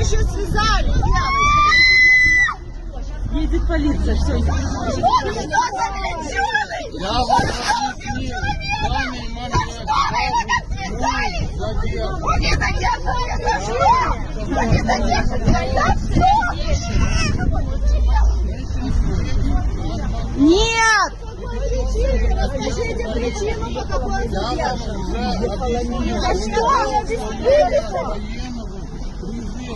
еще связали, девочки. Едет полиция, все. Что Я вам за что? Нет! Расскажите причину, по какой задержка. А что?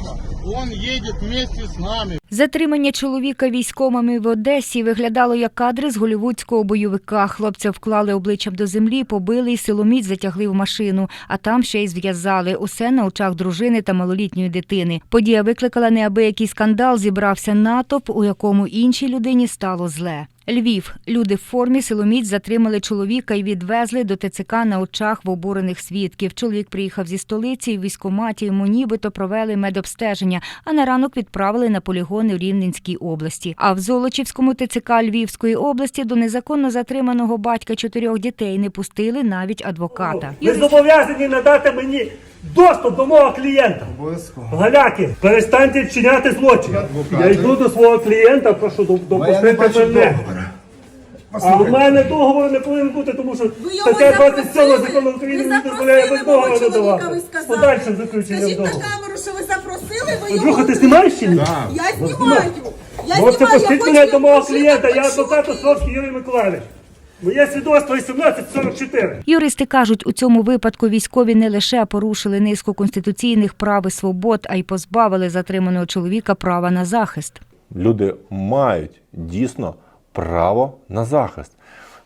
Призыва. Он едет вместе с нами. Затримання чоловіка військовими в Одесі виглядало як кадри з голівудського бойовика. Хлопця вклали обличчям до землі, побили і силоміць затягли в машину, а там ще й зв'язали. Усе на очах дружини та малолітньої дитини. Подія викликала неабиякий скандал. Зібрався натовп, у якому іншій людині стало зле. Львів. Люди в формі силоміць затримали чоловіка і відвезли до ТЦК на очах в обурених свідків. Чоловік приїхав зі столиці в військкоматі йому нібито провели медобстеження, а на ранок відправили на полігони в Рівненській області. А в Золочівському ТЦК Львівської області до незаконно затриманого батька чотирьох дітей не пустили навіть адвоката. Ви зобов'язані надати мені доступ до мого клієнта. Галяки, перестаньте вчиняти злочин. Я йду до свого клієнта, прошу до- Ну, я не допустити мене. А в мене договору не повинен бути, тому що його стаття 27 запросили? закону України Ви не дозволяє без запросили мого договору чоловіка, надавати. ви З сказали. подальшим заключенням Скажіть на договору. камеру, що ви запросили, ви Андрюха, ти знімаєш чи ні? Я знімаю. Я Ну, це знімаю, я пустіть хочу мене до мого клієнта, я почути. адвокат Островський Юрій Миколаївич. Моє свідоцтво 1844. Юристи кажуть, у цьому випадку військові не лише порушили низку конституційних прав і свобод, а й позбавили затриманого чоловіка права на захист. люди мають дійсно право на захист.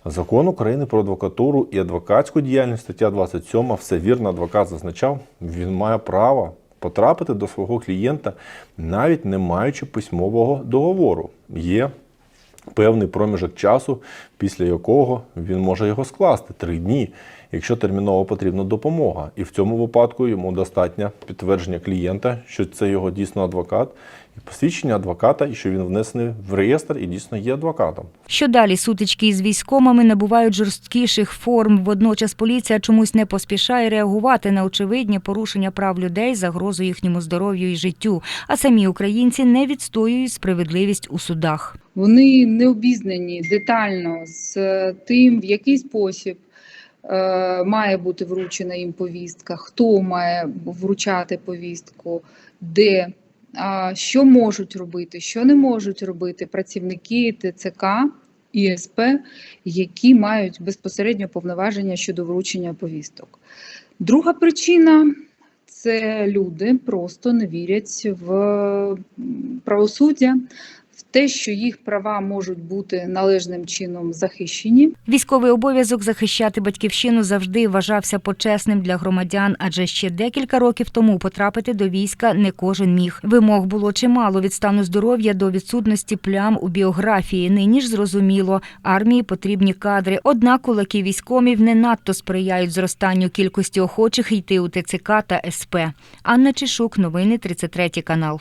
Закон України про адвокатуру і адвокатську діяльність, стаття 27, все вірно адвокат зазначав, він має право потрапити до свого клієнта, навіть не маючи письмового договору. Є певний проміжок часу, після якого він може його скласти три дні, якщо терміново потрібна допомога. І в цьому випадку йому достатньо підтвердження клієнта, що це його дійсно адвокат, і посвідчення адвоката, і що він внесений в реєстр і дійсно є адвокатом. Що далі сутички із військомами набувають жорсткіших форм. Водночас поліція чомусь не поспішає реагувати на очевидні порушення прав людей, загрозу їхньому здоров'ю і життю. А самі українці не відстоюють справедливість у судах. Вони не обізнані детально з е, тим, в який спосіб е, має бути вручена їм повістка, хто має вручати повістку, де, що можуть робити, що не можуть робити працівники ТЦК і СП, які мають безпосередньо повноваження щодо вручення повісток. Друга причина це люди просто не вірять в правосуддя, те, що їх права можуть бути належним чином захищені. Військовий обов'язок захищати батьківщину завжди вважався почесним для громадян, адже ще декілька років тому потрапити до війська не кожен міг. Вимог було чимало від стану здоров'я до відсутності плям у біографії. Нині ж зрозуміло, армії потрібні кадри. Однак кулаки військомів не надто сприяють зростанню кількості охочих йти у ТЦК та СП. Анна Чешук, новини 33 канал.